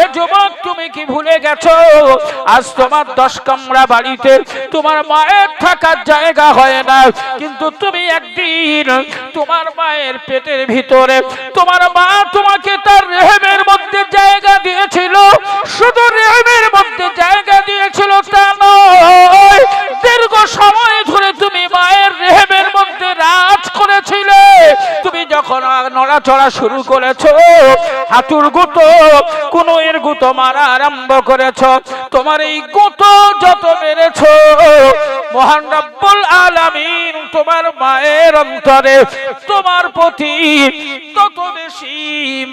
এ যুবক, তুমি কি ভুলে গেছো? আজ তোমার দশ কামরা বাড়িতে তোমার মায়ের থাকার জায়গা হয় না। কিন্তু তুমি একদিন তোমার মায়ের পেটের ভিতরে তোমার মা তোমাকে তার রেহেমের মধ্যে জায়গা দিয়েছিল। শুধু রেহেমের মধ্যে জায়গা দিয়েছিল তা নয়, দীর্ঘ সময় ধরে তুমি মায়ের রেহেমের মধ্যে তুমি যখন নড়াচড়া শুরু করেছ হাতুর গুতো কোন এর গুতো মারা আরম্ভ করেছ। তোমার এই গুতো যত মেরেছ, মহান রব্বুল আলামিন তোমার মায়ের অন্তরে, তোমার প্রতি তত বেশি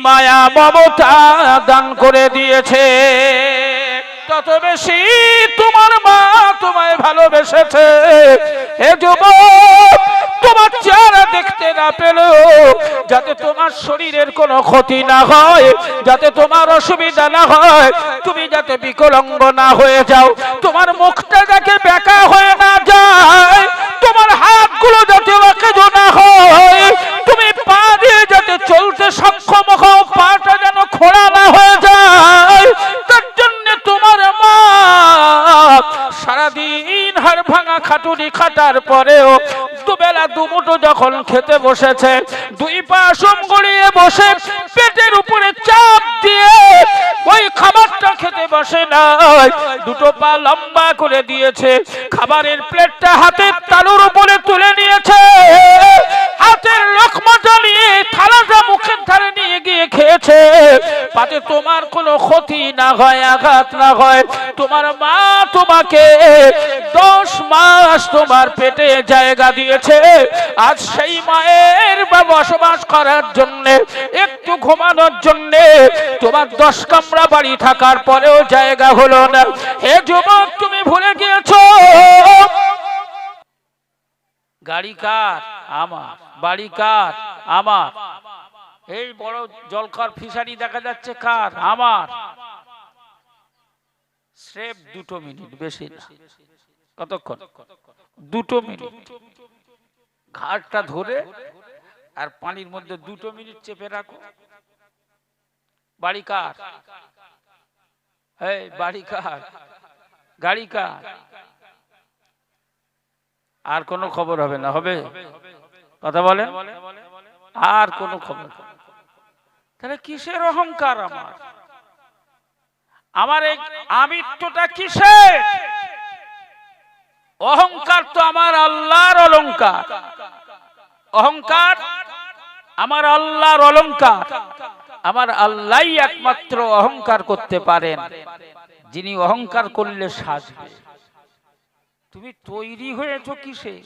মায়া, মমতা দান করে দিয়েছে। তত বেশি তোমার মা তোমায় ভালোবেসেছে। হে যুবক তোমার চেহারা দেখতে না পেল যাতে তোমার শরীরের কোনো ক্ষতি না হয়, যাতে তোমার অসুবিধা না হয়, তুমি যাতে বিকলঙ্গ না হয়ে যাও, তোমার মুখটা যাতে বেকা হয়ে না যায়, তোমার হাতগুলো যাতে অকেজ না হয়, তুমি পা দিয়ে যাতে চলতে সক্ষম হও, পাটা যেন খোড়া না হয়ে যায়, তার জন্য তোমার মা সারাদিন হাড় ভাঙা খাটুনি খাটার পরেও যখন খেতে বসেছে, দুই পা গড়িয়ে বসে, পেটের উপরে চাপ দিয়ে ওই খাবারটা খেতে বসে নাই। দুটো পা লম্বা করে দিয়েছে, খাবারের প্লেটটা হাতের তালুর উপরে তুলে নিয়েছে। হাতের লক্ষ্মটা নিয়ে থালাটা মুখের ধারে নিয়ে গিয়ে খেয়েছে। পাতে তোমার কোনো ক্ষতি না হয়, আঘাত না হয়, তোমার মা তোমাকে দশ মাস তোমার পেটে জায়গা দিয়েছে। আজ সেই মায়ের বা বসবাস করার জন্য, একটু ঘুমানোর জন্য তোমার দশ কামরা বাড়ি থাকার পরেও জায়গা হলো না। হে যুবক, তুমি ভুলে গিয়েছো? গাড়ি কার? আমার। বাড়ি কার? আমার। এই বড় জলকর ফিশারি দেখা যাচ্ছে কার? আমার। স্রেফ দুটো মিনিট, বেশি না। কতক্ষণ? দুটো মিনিট। ঘাটটা ধরে আর পানির মধ্যে দুটো মিনিট চেপে রাখো। বাড়ি কার? বাড়ি কার? গাড়ি কার? আর কোনো খবর হবে না, হবে? কথা বলে আর কোনো খবর তাহলে কিসের অহংকার আমার? আমার এই আমিত্বটা কিসের? অহংকার তো আমার আল্লাহর অলংকার। অহংকার আমার আল্লাহর অলংকার। আমার আল্লাহই একমাত্র অহংকার করতে পারেন। যিনি অহংকার করলে সাজবে। তুমি তৈরি হয়েছো কিসে?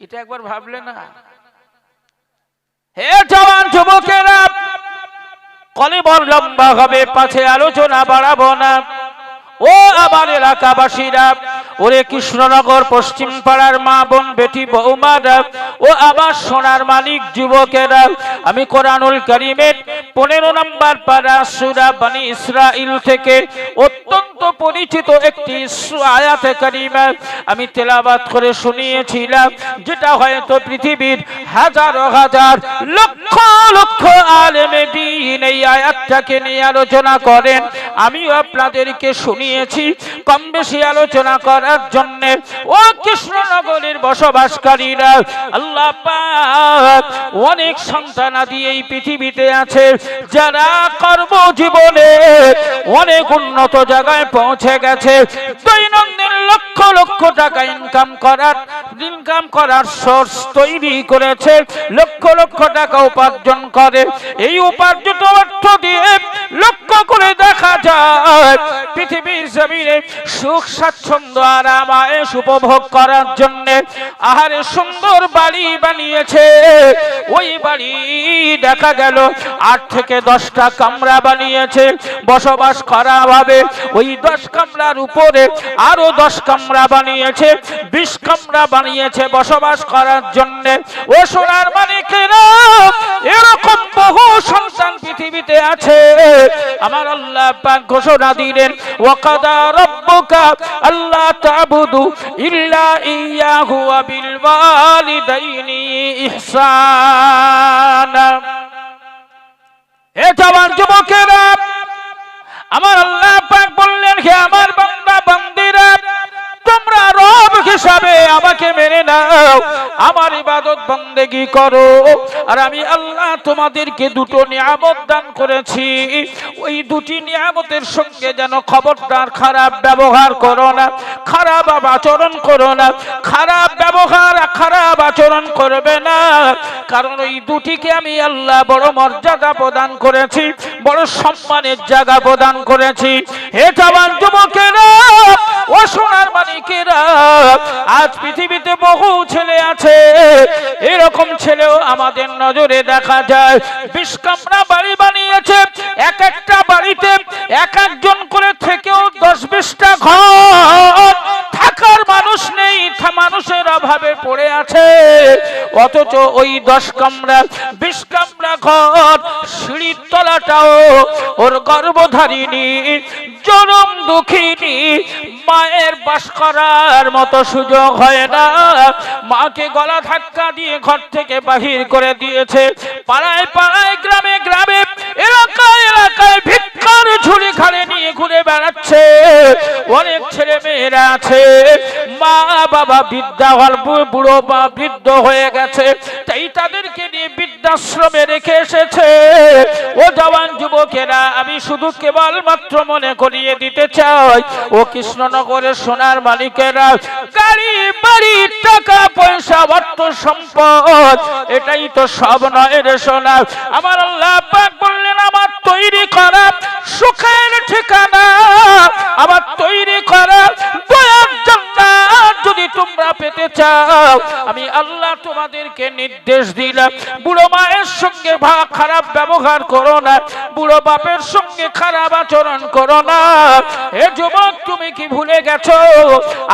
এটা একবার ভাবলে না? হে জওয়ান যুবকেরা কলেবর লম্বা হবে পাছে আলোচনা বাড়াবো না। ও আবার এলাকাবাসীরা ওরে কৃষ্ণনগর পশ্চিম পাড়ার মা বোন বেটি বৌমারা ও আবার সোনার মালিক যুবকেরা আমি কোরআনুল করিমের পনেরো নম্বর পাড়া সুরা বানি ইসরাইল থেকে অত্যন্ত পরিচিত একটি আয়াতে কারিমা আমি তেলাবাত করে শুনিয়েছিলাম, যেটা হয়তো পৃথিবীর হাজার হাজার লক্ষ লক্ষ আলেমে দিন এই আয়াতটাকে নিয়ে আলোচনা করেন। আমিও আপনাদেরকে শুনিয়েছি, কম বেশি আলোচনা করার জন্য ও কৃষ্ণনগরের বসবাসকারীরা আল্লাহ পাক অনেক সন্তানাদি এই পৃথিবীতে আছে যারা কর্মজীবনে অনেক উন্নত জায়গায় পৌঁছে গেছে। দৈনন্দিন লক্ষ লক্ষ টাকা ইনকাম করার ইনকাম করার সোর্স তৈরি করেছে, লক্ষ লক্ষ টাকা উপার্জন করে। এই উপার্জিত অর্থ দিয়ে জমিনে সুখ, স্বাচ্ছন্দ্য আরাম আয়েস উপভোগ করার জন্য আহারে সুন্দর বাড়ি বানিয়েছে। ওই বাড়ি দেখা গেল, আট থেকে দশটা কামরা বানিয়েছে। বসবাস করা হবে, ওই দশ কামরার উপরে আরও দশ কামরা বানিয়েছে। বিশ কামরা বানিয়েছে বসবাস করার জন্য। ও সোনার মালিকেরা, এরকম বহু সন্তান পৃথিবীতে আছে। আমার আল্লাহ পাক ঘোষণা দিলেন, ওয়াকাদা রব্বুকা আল্লাহ তাবুদু ইল্লা ইয়াহু ওয়া বিল ওয়ালিদাইনি ইহসানা। এ জওয়ান যুবকেরা, আমার আল্লাহ পাক বললেন, হে আমার বান্দা, বান্দিরা আমাকে মেনে নাও। আমার ইবাদত বন্দেগি করো। আর আমি আল্লাহ তোমাদেরকে দুটো নিয়ামত দান করেছি। ওই দুটি নিয়ামতের সঙ্গে যেন খবরদার, খারাপ ব্যবহার করো না, খারাপ আচরণ করো না, খারাপ ব্যবহার খারাপ আচরণ করবে না। কারণ ওই দুটিকে আমি আল্লাহ বড় মর্যাদা প্রদান করেছি, বড় সম্মানের জায়গা প্রদান করেছি। হে জবান যুবকেরা ও সোনার মানিকেরা, আজ পৃথিবীতে বহু ছেলে আছে। এরকম ছেলেও আমাদের নজরে দেখা যায়। বিষ্কামরা বাড়ি বানিয়েছে, এক একটা বাড়িতে এক একজন করে থেকেও দশ বিশটা ঘর। থাকার মানুষ নেই মানুষের অভাবে পড়ে আছে। অথচ ওই দশ কামরা বিশ কামরা ঘর, সিঁড়ির তলাটাও ওর গর্ভধারিণী জনম দুঃখিনী, মায়ের বাস করার মতো সুযোগ হয় না। মাকে গলা ধাক্কা দিয়ে ঘর থেকে বাহির করে দিয়েছে। পাড়ায় পাড়ায়, গ্রামে গ্রামে, এলাকায় এলাকায় ভিক্ষার ঝুড়ি ঘাড়ে নিয়ে ঘুরে বেড়াচ্ছে। অনেক ছেলে মেয়েরা আছে। মা, বাবা হল বুড়ো বা বৃদ্ধ হয়ে গেছে। তাই তাদেরকে নিয়ে বৃদ্ধাশ্রমে রেখে এসেছে। ও জওয়ান যুবকেরা, আমি শুধু কেবল মাত্র মনে করিয়ে দিতে চাই। ও কৃষ্ণনগরের সোনার মালিকেরা, গাড়ি, বাড়ি, টাকা, পয়সা, অর্থ, সম্পদ, এটাই তো সব নয় রে সোনা। আমার আল্লাহ পাক বললেন, আমার তৈরি করা সুখের ঠিকানা, আমার তৈরি করা দয়ার জান্নাত যদি তোমরা পেতে চাও, আমি আল্লাহ তোমাদেরকে নির্দেশ দিলাম। বুড়ো মায়ের সঙ্গে খারাপ ব্যবহার করো না। বুড়ো বাপের সঙ্গে খারাপ আচরণ করো না। হে যুবক, তুমি কি ভুলে গেছো?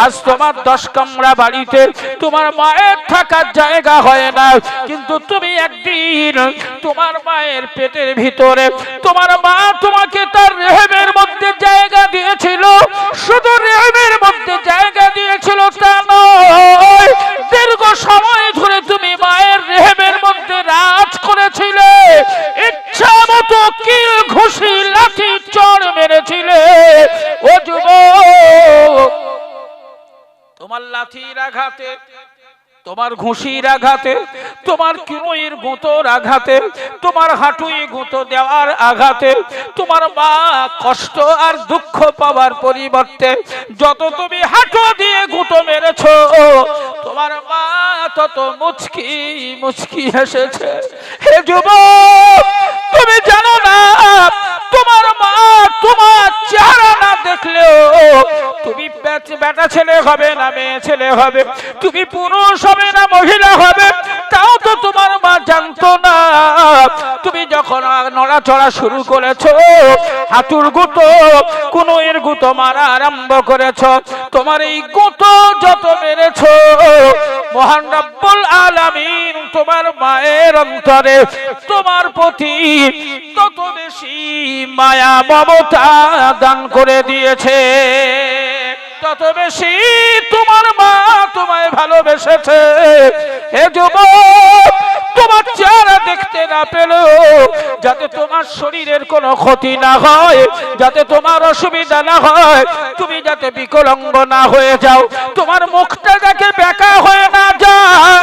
আজ তোমার দশ কামরা বাড়িতে তোমার মায়ের থাকার জায়গা হয় না। কিন্তু তুমি একদিন তোমার মায়ের পেটের ভিতরে তোমার মা তোমাকে তার রেহেমের মধ্যে জায়গা দিয়েছিল। শুধু রেহেমের লাঠির আঘাতে, তোমার ঘুষির আঘাতে, তোমার কিনুইর গুঁতোর আঘাতে, তোমার হাঁটুই গুঁতো দেওয়ার আঘাতে, তোমার মা কষ্ট আর দুঃখ পাওয়ার পরিবর্তে যত তুমি হাঁটু দিয়ে গুঁতো মেরেছ, তোমার মা তত মুচকি মুচকি হেসেছে, হে যুবক, তুমি জানো না, তোমার মা তোমার চেহারা না দেখলেও তুমি বেটা ছেলে হবে না মেয়ে ছেলে হবে, তুমি পুরুষ হবে না মহিলা হবে, তাও তো তোমার মা জানতো না। তুমি যখন নড়াচড়া শুরু করেছ হাঁটুর গুঁতো কোন এর গুঁতো মারা আরম্ভ করেছ, তোমার এই গুঁতো যত মেরেছো, মহান রব্বুল আলামিন তোমার মায়ের অন্তরে, তোমার প্রতি তত বেশি মায়া, মমতা দান করে দিয়েছে। তত বেশি তোমার মা তোমায় ভালোবেসেছে, হে যুবক, তোমার চেহারা দেখতে না পেল যাতে তোমার শরীরের কোনো ক্ষতি না হয়, যাতে তোমার অসুবিধা না হয়, তুমি যাতে বিকলঙ্গ না হয়ে যাও, তোমার মুখটা যাকে বেকা হয়ে না যায়।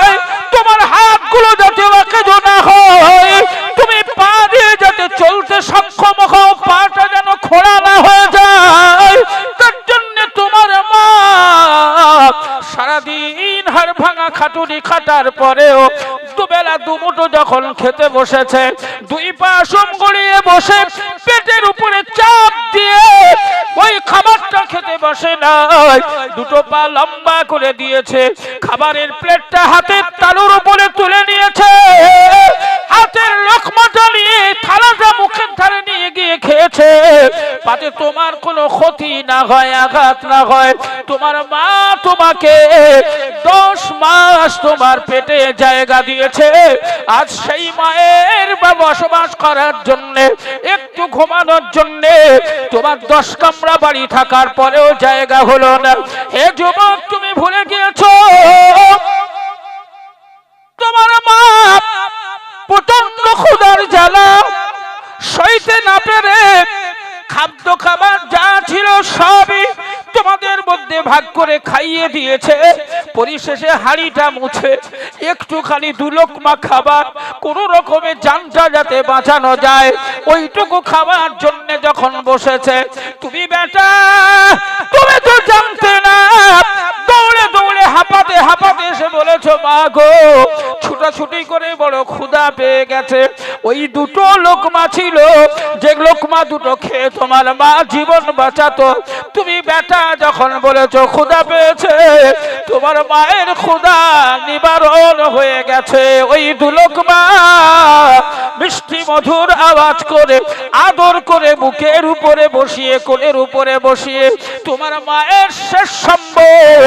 খেতে বসেছে। দুই পা সুম গড়িয়ে বসে, পেটের উপরে চাপ দিয়ে ওই খাবারটা খেতে বসে নাই। দুটো পা লম্বা করে দিয়েছে, খাবারের প্লেটটা হাতের তালুর উপরে তুলে নিয়েছে। খেয়েছে পাতে তোমার কোনো ক্ষতি না হয়, আঘাত না হয়। তোমার মা তোমাকে দশ মাস তোমার পেটে জায়গা দিয়েছে। আজ সেই মায়ের বা বসবাস করার জন্য, একটু ঘুমানোর জন্য তোমার দশ কামরা বাড়ি থাকার পরেও জায়গা হলো না। হে যুবক, তুমি ভুলে গিয়েছো? তোমার মা প্রচণ্ড ক্ষুদার জ্বালা সইতে না পেরে খাদ্য খাবার যা ছিল সবই তোমাদের মধ্যে ভাগ করে খাইয়ে দিয়েছে। পরিশেষে হাড়িটা মুছে, একটুখানি দুলোকমা খাবার, কোন রকমে জানটা যাতে বাঁচানো যায়, ওইটুকু খাবার জন্য যখন বসেছে, তুমি বেটা, তুমি তো জানতে হাঁপাতে এসে বলেছ, মা গো, ছুটাছুটি করে বড় ক্ষুধা পেয়ে গেছে। ওই দুটো লোকমা ছিল, যে লোকমা দুটো খেয়ে তোমার মা জীবন বাঁচাতো। তুমি বেটা যখন বলেছ, ক্ষুধা পেয়েছে, তোমার মায়ের ক্ষুধা নিবারণ হয়ে গেছে। ওই দু লোকমা মিষ্টি মধুর আওয়াজ করে আদর করে বুকের উপরে বসিয়ে, কোলের উপরে বসিয়ে, তোমার মায়ের শেষ সম্বল।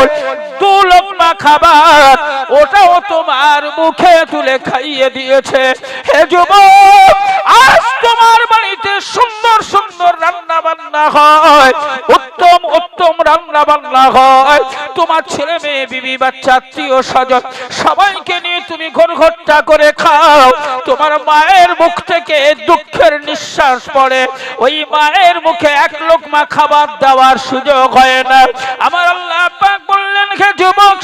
দু লোকমা খাবার ওটাও তোমার মুখে তুলে খাইয়ে দিয়েছে। হে যুবক, আজ তোমার বাড়িতে সুন্দর সুন্দর রান্না বান্না হয়, উত্তম উত্তম রান্না বান্না হয়। তোমার ছেলে মেয়ে, বিবি, বাচ্চা, আত্মীয় স্বজন, সবাইকে নিয়ে তুমি ঘর ঘরটা করে খাও। তোমার মায়ের মুখ থেকে দুঃখের নিঃশ্বাস পড়ে। ওই মায়ের মুখে এক লোকমা খাবার দেওয়ার সুযোগ হয় না। আমার আল্লাহ বললেন যুবক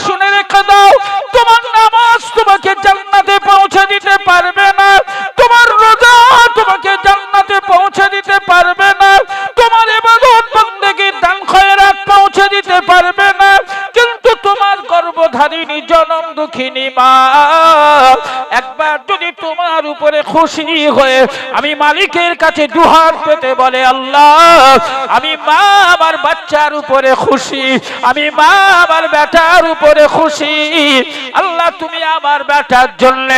দিতে পারবে না। তোমার রোজা তোমাকে জান্নাতে পৌঁছে দিতে পারবে না। তোমার ইবাদত বন্দেগী দান খয়রাত পৌঁছে দিতে পারবে না। কিন্তু তোমার গর্ভধারিণী জনম দুঃখিনী মা খুশি হয়ে আমি মালিকের কাছে দুহার পেতে বলে, আল্লাহ, আমি মা আমার বাচ্চার উপরে খুশি, আমি মা আমার বেটার উপরে খুশি। আল্লাহ, তুমি আমার বেটার জন্য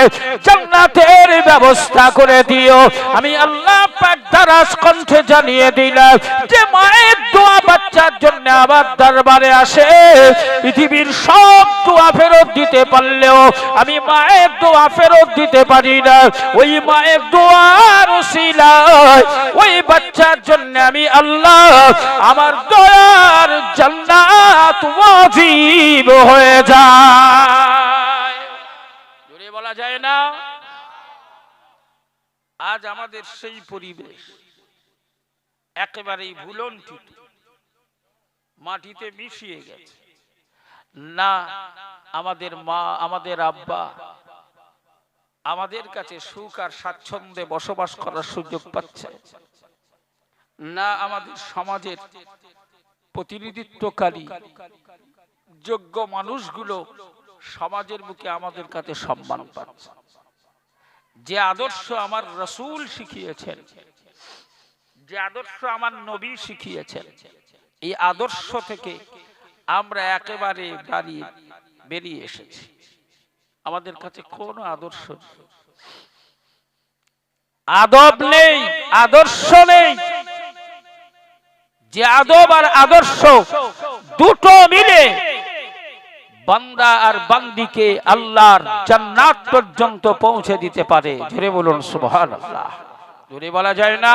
জান্নাতের ব্যবস্থা করে দিও। আমি আল্লাহ পাক দ্বারাস কণ্ঠে জানিয়ে দিলাম, যে মায়ের দোয়া বাচ্চার জন্য আমার দরবারে আসে, পৃথিবীর সব দোয়া ফেরত দিতে পারলেও আমি মায়ের দোয়া ফেরত দিতে পারি না। ওই মায়ের দোয়ার উসিলায় ওই বাচ্চার জন্য আমি আল্লাহ আমার জান্নাত ওয়াজিব হয়ে যায়। জোরে বলা যায় না? আজ আমাদের সেই পরিবেশ, একেবারেই ভুলন্ঠিত মাটিতে মিশিয়ে গেছে। না, আমাদের মা, আমাদের আব্বা আমাদের কাছে সুখ আর স্বাচ্ছন্দ্যে বসবাস করার সুযোগ পাচ্ছে। না আমাদের সমাজের প্রতিনিধিত্বকারী যোগ্য মানুষগুলো সমাজের বুকে আমাদের কাছে সম্মান পাচ্ছে। যে আদর্শ আমার রসুল শিখিয়েছেন, যে আদর্শ আমার নবী শিখিয়েছেন, এই আদর্শ থেকে আমরা একেবারে দাঁড়িয়ে, বেরিয়ে এসেছি। আমাদের কাছে কোনো আদর্শ আদব নেই, আদর্শ নেই। যে আদব আর আদর্শ দুটো মিলে বান্দা আর বান্দিকে আল্লাহর জান্নাত পর্যন্ত পৌঁছে দিতে পারে। জোরে বলুন, সুবহানাল্লাহ। জোরে বলা যায় না?